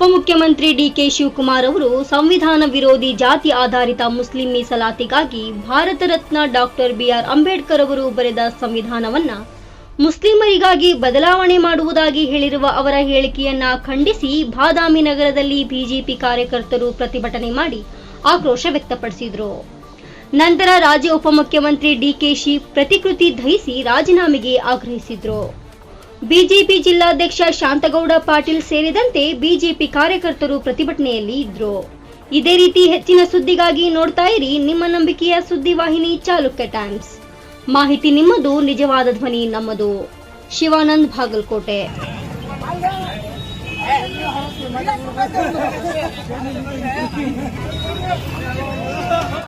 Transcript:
ಉಪಮುಖ್ಯಮಂತ್ರಿ ಡಿಕೆ ಶಿವಕುಮಾರ್ ಅವರು ಸಂವಿಧಾನ ವಿರೋಧಿ ಜಾತಿ ಆಧಾರಿತ ಮುಸ್ಲಿಂ ಮೀಸಲಾತಿಗಾಗಿ ಭಾರತ ರತ್ನ ಡಾಕ್ಟರ್ ಬಿಆರ್ ಅಂಬೇಡ್ಕರ್ ಅವರು ಬರೆದ ಸಂವಿಧಾನವನ್ನ ಮುಸ್ಲಿಮರಿಗಾಗಿ ಬದಲಾವಣೆ ಮಾಡುವುದಾಗಿ ಹೇಳಿರುವ ಅವರ ಹೇಳಿಕೆಯನ್ನ ಖಂಡಿಸಿ ಬಾದಾಮಿ ನಗರದಲ್ಲಿ ಬಿಜೆಪಿ ಕಾರ್ಯಕರ್ತರು ಪ್ರತಿಭಟನೆ ಮಾಡಿ ಆಕ್ರೋಶ ವ್ಯಕ್ತಪಡಿಸಿದರು. ನಂತರ ರಾಜ್ಯ ಉಪಮುಖ್ಯಮಂತ್ರಿ ಡಿಕೆಶಿ ಪ್ರತಿಕೃತಿ ದಹಿಸಿ ರಾಜೀನಾಮೆಗೆ ಆಗ್ರಹಿಸಿದ್ರು. ಬಿಜೆಪಿ ಜಿಲ್ಲಾಧ್ಯಕ್ಷ ಶಾಂತಗೌಡ ಪಾಟೀಲ್ ಸೇರಿದಂತೆ ಬಿಜೆಪಿ ಕಾರ್ಯಕರ್ತರು ಪ್ರತಿಭಟನೆಯಲ್ಲಿ ಇದ್ರು ಇದೇ ರೀತಿ ಹೆಚ್ಚಿನ ಸುದ್ದಿಗಾಗಿ ನೋಡ್ತಾ ಇರಿ ನಿಮ್ಮ ನಂಬಿಕೆಯ ಸುದ್ದಿವಾಹಿನಿ ಚಾಲುಕ್ಯ ಟೈಮ್ಸ್ ಮಾಹಿತಿ ನಿಮ್ಮದು ನಿಜವಾದ ಧ್ವನಿ ನಮ್ಮದು ಶಿವಾನಂದ್ ಬಾಗಲಕೋಟೆ